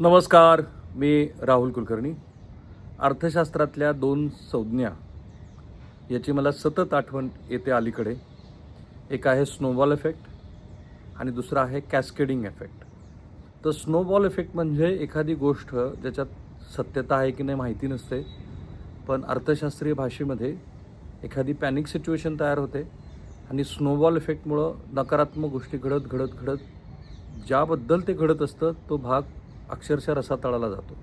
नमस्कार मी राहुल कुलकर्णी. अर्थशास्त्रातल्या दोन संज्ञा याची मला सतत आठवण येते अलीकडे. एक आहे स्नोबॉल इफेक्ट आणि दुसरा आहे कॅस्केडिंग इफेक्ट तर स्नोबॉल इफेक्ट म्हणजे एखादी गोष्ट ज्याच्यात सत्यता आहे की नाही माहिती नसते पण अर्थशास्त्रीय भाषेमध्ये एखादी पॅनिक सिच्युएशन तयार होते आणि स्नोबॉल इफेक्टमुळं नकारात्मक गोष्टी घडत घडत घडत ज्याबद्दल ते घडत असतं तो भाग अक्षरशः रसातळाला जातो.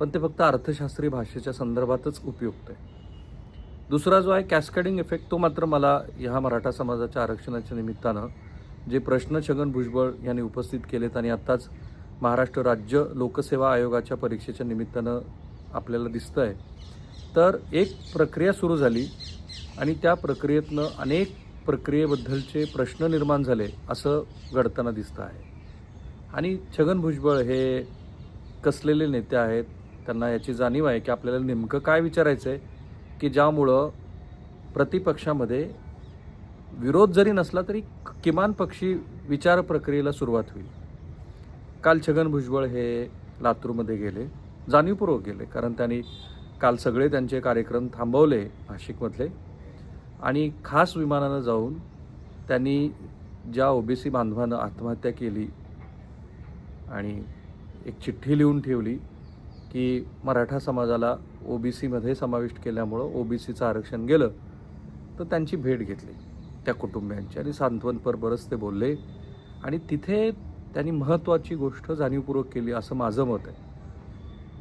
पण ते फक्त अर्थशास्त्रीय भाषेच्या संदर्भातच उपयुक्त आहे. दुसरा जो आहे कॅस्कडिंग इफेक्ट तो मात्र मला ह्या मराठा समाजाच्या आरक्षणाच्या निमित्तानं जे प्रश्न छगन भुजबळ यांनी उपस्थित केलेत आणि आत्ताच महाराष्ट्र राज्य लोकसेवा आयोगाच्या परीक्षेच्या निमित्तानं आपल्याला दिसतं आहे तर एक प्रक्रिया सुरू झाली आणि त्या प्रक्रियेतनं अनेक प्रक्रियेबद्दलचे प्रश्न निर्माण झाले असं घडताना दिसतं आहे. आणि छगन भुजबळ हे कसलेले नेते आहेत त्यांना याची जाणीव आहे की आपल्याला नेमकं काय विचारायचं आहे की ज्यामुळं प्रतिपक्षामध्ये विरोध जरी नसला तरी किमान पक्षी विचार प्रक्रियेला सुरुवात होईल. काल छगन भुजबळ हे लातूरमध्ये गेले जाणीवपूर्वक गेले कारण त्यांनी काल सगळे त्यांचे कार्यक्रम थांबवले नाशिकमधले आणि खास विमानानं जाऊन त्यांनी ज्या ओबीसी बांधवानं आत्महत्या केली आणि एक चिठ्ठी लिहून ठेवली की मराठा समाजाला ओ बी सीमध्ये समाविष्ट केल्यामुळं ओ बी सीचं आरक्षण गेलं तर त्यांची भेट घेतली त्या कुटुंबियांची आणि सांत्वनपर बरंच ते बोलले. आणि तिथे त्यांनी महत्त्वाची गोष्ट जाणीवपूर्वक केली असं माझं मत आहे.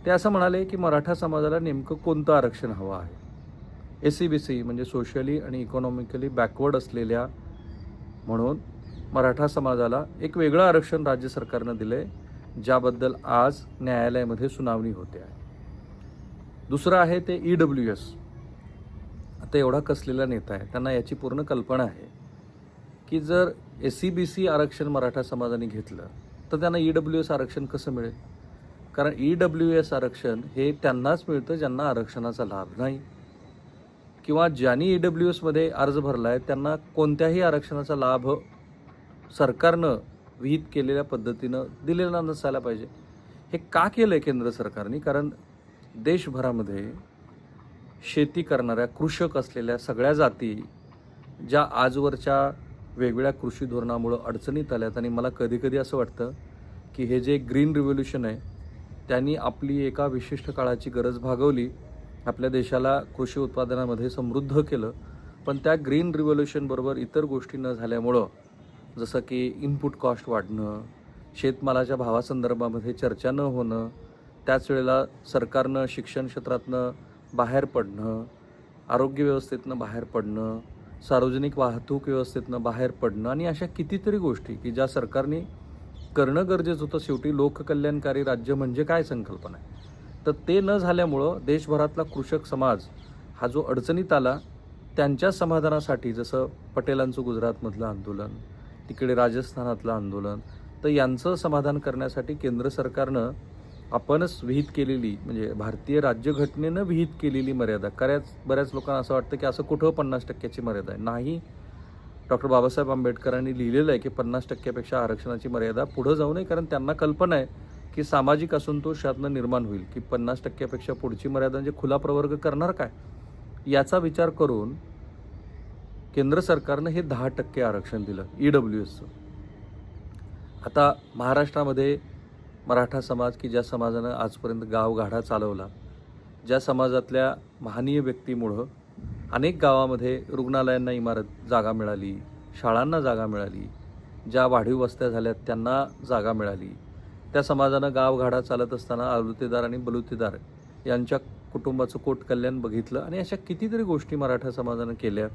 ते असं म्हणाले की मराठा समाजाला नेमकं कोणतं आरक्षण हवं आहे? ए सी बी सी म्हणजे सोशली आणि इकॉनॉमिकली बॅकवर्ड असलेल्या म्हणून मराठा समाजाला एक वेगळं आरक्षण राज्य सरकारनं दिलं आहे ज्याबद्दल आज न्यायालयामध्ये सुनावणी होते आहे. दुसरं आहे ते ई डब्ल्यू एस आता एवढा कसलेला नेता आहे त्यांना याची पूर्ण कल्पना आहे की जर एस सी बी सी आरक्षण मराठा समाजाने घेतलं तर त्यांना ई डब्ल्यू एस आरक्षण कसं मिळेल? कारण ई डब्ल्यू एस आरक्षण हे त्यांनाच मिळतं ज्यांना आरक्षणाचा लाभ नाही. किंवा ज्यांनी ई डब्ल्यू एसमध्ये अर्ज भरला आहे त्यांना कोणत्याही आरक्षणाचा लाभ सरकारनं विहित केलेल्या पद्धतीनं दिलेला नसायला पाहिजे. हे का केलं आहे केंद्र सरकारने? कारण देशभरामध्ये शेती करणाऱ्या कृषक असलेल्या सगळ्या जाती ज्या आजवरच्या वेगवेगळ्या कृषी धोरणामुळं अडचणीत आल्यात आणि मला कधीकधी असं वाटतं की हे जे ग्रीन रिव्होल्युशन आहे त्यांनी आपली एका विशिष्ट काळाची गरज भागवली आपल्या देशाला कृषी उत्पादनामध्ये समृद्ध केलं. पण त्या ग्रीन रिव्होल्युशनबरोबर इतर गोष्टी न झाल्यामुळं जसं की इनपुट कॉस्ट वाढणं शेतमालाच्या भावासंदर्भामध्ये चर्चा न होणं त्याच वेळेला सरकारनं शिक्षण क्षेत्रातनं बाहेर पडणं आरोग्य व्यवस्थेतनं बाहेर पडणं सार्वजनिक वाहतूक व्यवस्थेतनं बाहेर पडणं आणि अशा कितीतरी गोष्टी की ज्या सरकारने करणं गरजेचं होतं. शेवटी लोककल्याणकारी राज्य म्हणजे काय संकल्पना आहे? तर ते न झाल्यामुळं देशभरातला कृषक समाज हा जो अडचणीत आला त्यांच्या समाधानासाठी जसं पटेलांचं गुजरातमधलं आंदोलन तिकडे राजस्थानातलं आंदोलन तर यांचं समाधान करण्यासाठी केंद्र सरकारनं आपणच विहित केलेली म्हणजे भारतीय राज्यघटनेनं विहित केलेली मर्यादा. बऱ्याच बऱ्याच लोकांना असं वाटतं की असं कुठं पन्नास टक्क्याची मर्यादा आहे? नाही. डॉक्टर बाबासाहेब आंबेडकरांनी लिहिलेलं आहे की पन्नास टक्क्यापेक्षा आरक्षणाची मर्यादा पुढं जाऊ नये कारण त्यांना कल्पना आहे की सामाजिक असंतोष यातनं निर्माण होईल. की पन्नास टक्क्यापेक्षा पुढची मर्यादा म्हणजे खुला प्रवर्ग करणार काय? याचा विचार करून केंद्र सरकारनं हे दहा टक्के आरक्षण दिलं ई डब्ल्यू एसचं आता महाराष्ट्रामध्ये मराठा समाज की ज्या समाजानं आजपर्यंत गावगाढा चालवला ज्या समाजातल्या महानीय व्यक्तीमुळं अनेक गावामध्ये रुग्णालयांना इमारत जागा मिळाली शाळांना जागा मिळाली ज्या वाढीव वस्त्या झाल्यात त्यांना जागा मिळाली. त्या समाजानं गावगाडा चालत असताना आलुतेदार आणि बलुतेदार यांच्या कुटुंबाचं कोट कल्याण बघितलं आणि अशा कितीतरी गोष्टी मराठा समाजानं केल्या.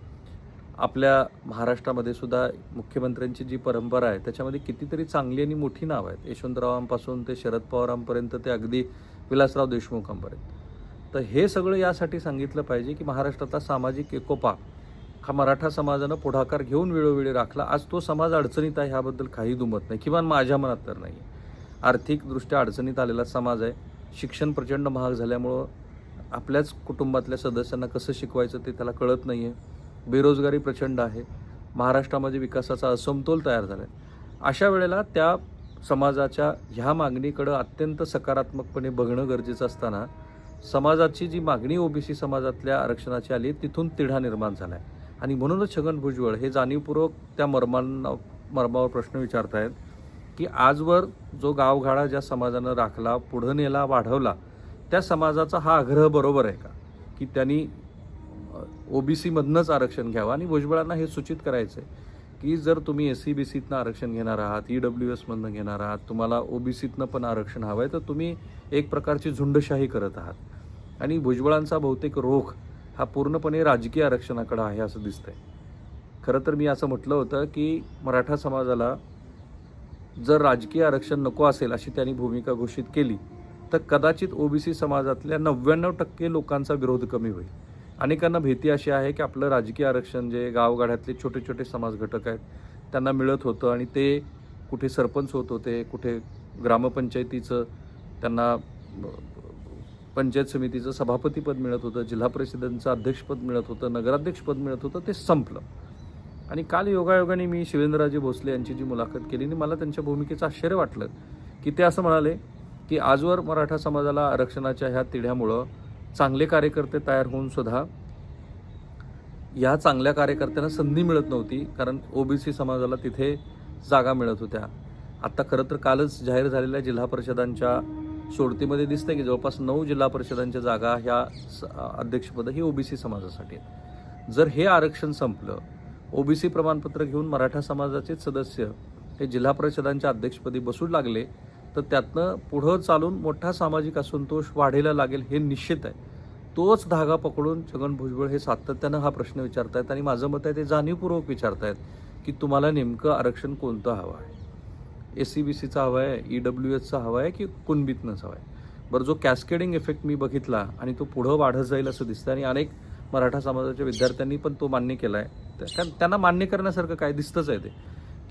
आपल्या महाराष्ट्रामध्ये सुद्धा मुख्यमंत्र्यांची जी परंपरा आहे त्याच्यामध्ये कितीतरी चांगली आणि मोठी नावं आहेत. यशवंतरावांपासून ते शरद पवारांपर्यंत ते अगदी विलासराव देशमुखांपर्यंत. तर हे सगळं यासाठी सांगितलं पाहिजे की महाराष्ट्रातला सामाजिक एकोपा हा मराठा समाजानं पुढाकार घेऊन वेळोवेळी राखला. आज तो समाज अडचणीत आहे ह्याबद्दल काही दुमत नाही किमान माझ्या मनात तर नाही. आर्थिकदृष्ट्या अडचणीत आलेला समाज आहे. शिक्षण प्रचंड महाग झाल्यामुळं आपल्याच कुटुंबातल्या सदस्यांना कसं शिकवायचं ते त्याला कळत नाही आहे बेरोजगारी प्रचंड आहे. महाराष्ट्रामध्ये विकासाचा असमतोल तयार झाला आहे अशा वेळेला त्या समाजाच्या ह्या मागणीकडं अत्यंत सकारात्मकपणे बघणं गरजेचं असताना समाजाची जी मागणी ओबीसी समाजातल्या आरक्षणाची आली तिथून तिढा निर्माण झाला आहे आणि म्हणूनच छगन भुजबळ हे जाणीवपूर्वक त्या मर्मांना मर्मावर प्रश्न विचारतायत की आजवर जो गावगाडा ज्या समाजानं राखला पुढं नेला वाढवला त्या समाजाचा हा आग्रह बरोबर आहे का? की त्यांनी ओबीसीमधनंच आरक्षण घ्यावं. आणि भुजबळांना हे सूचित करायचं आहे की जर तुम्ही एस सी बी सीतनं आरक्षण घेणार आहात ई डब्ल्यू एसमधनं घेणार आहात तुम्हाला ओबीसीतनं पण आरक्षण हवं आहे तर तुम्ही एक प्रकारची झुंडशाही करत आहात. आणि भुजबळांचा बहुतेक रोख हा पूर्णपणे राजकीय आरक्षणाकडं आहे असं दिसतंय. खरं तर मी असं म्हटलं होतं की मराठा समाजाला जर राजकीय आरक्षण नको असेल अशी त्यांनी भूमिका घोषित केली तर कदाचित ओबीसी समाजातल्या नव्याण्णव टक्के लोकांचा विरोध कमी होईल. अनेकांना भीती अशी आहे की आपलं राजकीय आरक्षण जे गावगाड्यातले छोटे छोटे समाज घटक आहेत त्यांना मिळत होतं आणि ते कुठे सरपंच होत होते कुठे ग्रामपंचायतीचं त्यांना पंचायत समितीचं सभापतीपद मिळत होतं जिल्हा परिषदांचं अध्यक्षपद मिळत होतं नगराध्यक्षपद मिळत होतं ते संपलं. आणि काल योगायोगाने मी शिवेंद्रराजे भोसले यांची जी मुलाखत केली आणि मला त्यांच्या भूमिकेचं आश्चर्य वाटलं की ते असं म्हणाले की आजवर मराठा समाजाला आरक्षणाच्या ह्या तिढ्यामुळं चांगले कार्यकर्ते तयार होऊन सुद्धा या चांगल्या कार्यकर्त्यांना संधी मिळत नव्हती कारण ओबीसी समाजाला तिथे जागा मिळत होत्या. आत्ता खरं तर कालच जाहीर झालेल्या जिल्हा परिषदांच्या सोडतीमध्ये दिसतंय की जवळपास नऊ जिल्हा परिषदांच्या जागा ह्या स- ही ओबीसी समाजासाठी आहेत. जर हे आरक्षण संपलं ओबीसी प्रमाणपत्र घेऊन मराठा समाजाचेच सदस्य हे जिल्हा परिषदांच्या अध्यक्षपदी बसू लागले तर त्यातनं पुढं चालून मोठा सामाजिक असंतोष वाढायला लागेल हे निश्चित आहे. तोच धागा पकडून छगन भुजबळ हे सातत्यानं हा प्रश्न विचारतायत आणि माझं मत आहे ते जाणीवपूर्वक विचारतायत की तुम्हाला नेमकं आरक्षण कोणतं हवं आहे? एस सी बी सीचा हवा आहे ई डब्ल्यू एसचा हवा आहे की कुणबीतनंच हवा आहे? बरं जो कॅस्केडिंग इफेक्ट मी बघितला आणि तो पुढं वाढत जाईल असं दिसतं आणि अनेक मराठा समाजाच्या विद्यार्थ्यांनी पण तो मान्य केला आहे कारण त्यांना मान्य करण्यासारखं काय दिसतंच आहे ते.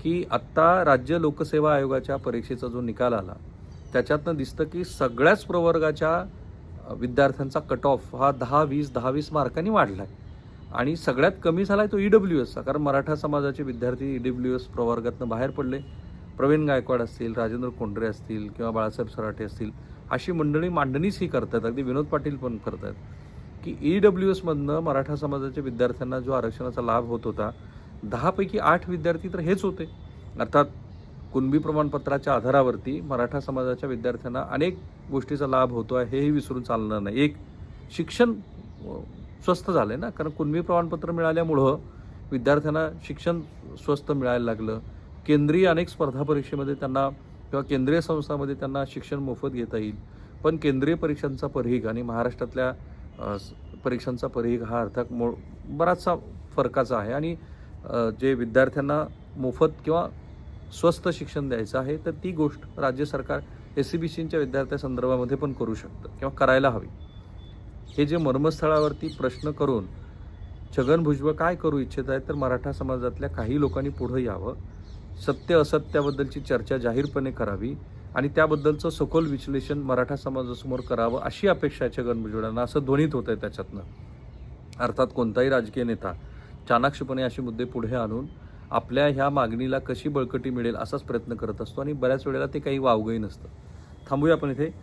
की आत्ता राज्य लोकसेवा आयोगाच्या परीक्षेचा जो निकाल आला त्याच्यातनं दिसतं की सगळ्याच प्रवर्गाच्या विद्यार्थ्यांचा कट ऑफ हा दहा वीस दहा वीस मार्कांनी वाढला आहे आणि सगळ्यात कमी झाला आहे तो ई डब्ल्यू एसचा कारण मराठा समाजाचे विद्यार्थी ई डब्ल्यू एस प्रवर्गातनं बाहेर पडले. प्रवीण गायकवाड असतील राजेंद्र कोंडरे असतील किंवा बाळासाहेब सराठे असतील अशी मंडळी मांडणीच ही करतात अगदी विनोद पाटील पण करतात की ई डब्ल्यू एसमधनं मराठा समाजाच्या विद्यार्थ्यांना जो आरक्षणाचा लाभ होत होता दहापैकी आठ विद्यार्थी तर हेच होते. अर्थात कुणबी प्रमाणपत्राच्या आधारावरती मराठा समाजाच्या विद्यार्थ्यांना अनेक गोष्टीचा लाभ होतो आहे हेही विसरून चालणार नाही. एक शिक्षण स्वस्त झालं आहे ना? कारण कुणबी प्रमाणपत्र मिळाल्यामुळं विद्यार्थ्यांना शिक्षण स्वस्त मिळायला लागलं. केंद्रीय अनेक स्पर्धा परीक्षेमध्ये त्यांना किंवा केंद्रीय संस्थांमध्ये त्यांना शिक्षण मोफत घेता येईल. पण केंद्रीय परीक्षांचा परीघ आणि महाराष्ट्रातल्या परीक्षांचा परीघ हा अर्थात मो बराचसा फरकाचा आहे. आणि जे विद्यार्थ्यांना मोफत किंवा स्वस्त शिक्षण द्यायचं आहे तर ती गोष्ट राज्य सरकार एस सी बी सीच्या विद्यार्थ्यासंदर्भामध्ये पण करू शकतं किंवा करायला हवी. हे जे मर्मस्थळावरती प्रश्न करून छगन भुजबळ काय करू इच्छित आहेत तर मराठा समाजातल्या काही लोकांनी पुढं यावं. सत्य असत्याबद्दलची चर्चा जाहीरपणे करावी आणि त्याबद्दलचं सखोल विश्लेषण मराठा समाजासमोर करावं अशी अपेक्षा आहे छगन भुजबळांना. असं ध्वनीत होत आहे त्याच्यातनं. अर्थात कोणताही राजकीय नेता चाणाक्षपणे असे मुद्दे पुढे आणून आपल्या ह्या मागणीला कशी बळकटी मिळेल असाच प्रयत्न करत असतो आणि बऱ्याच वेळेला ते काही वावगंही नसतं. थांबूया आपण इथे.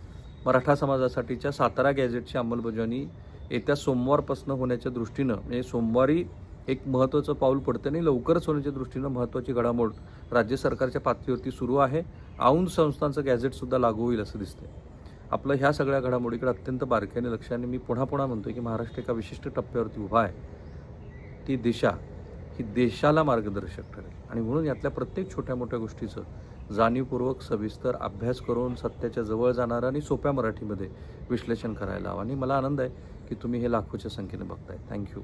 मराठा समाजासाठीच्या सातारा गॅझेटची अंमलबजावणी येत्या सोमवारपासून होण्याच्या दृष्टीनं म्हणजे सोमवारी एक महत्त्वाचं पाऊल पडतं आणि लवकरच होण्याच्या दृष्टीनं महत्त्वाची घडामोड राज्य सरकारच्या पातळीवरती सुरू आहे. औंध संस्थांचं गॅझेटसुद्धा लागू होईल असं दिसतंय. आपलं ह्या सगळ्या घडामोडीकडे अत्यंत बारकाईने लक्षाने मी पुन्हा पुन्हा म्हणतोय की महाराष्ट्र एका विशिष्ट टप्प्यावरती उभा आहे. ती दिशा ही देशाला मार्गदर्शक ठरेल. आणि म्हणून यातल्या प्रत्येक छोट्या मोठ्या गोष्टीचं जाणीवपूर्वक सविस्तर अभ्यास करून सत्याच्या जवळ जाणारं आणि सोप्या मराठीमध्ये विश्लेषण करायला हवं. आणि मला आनंद आहे की तुम्ही हे लाखोच्या संख्येने बघताय. थँक्यू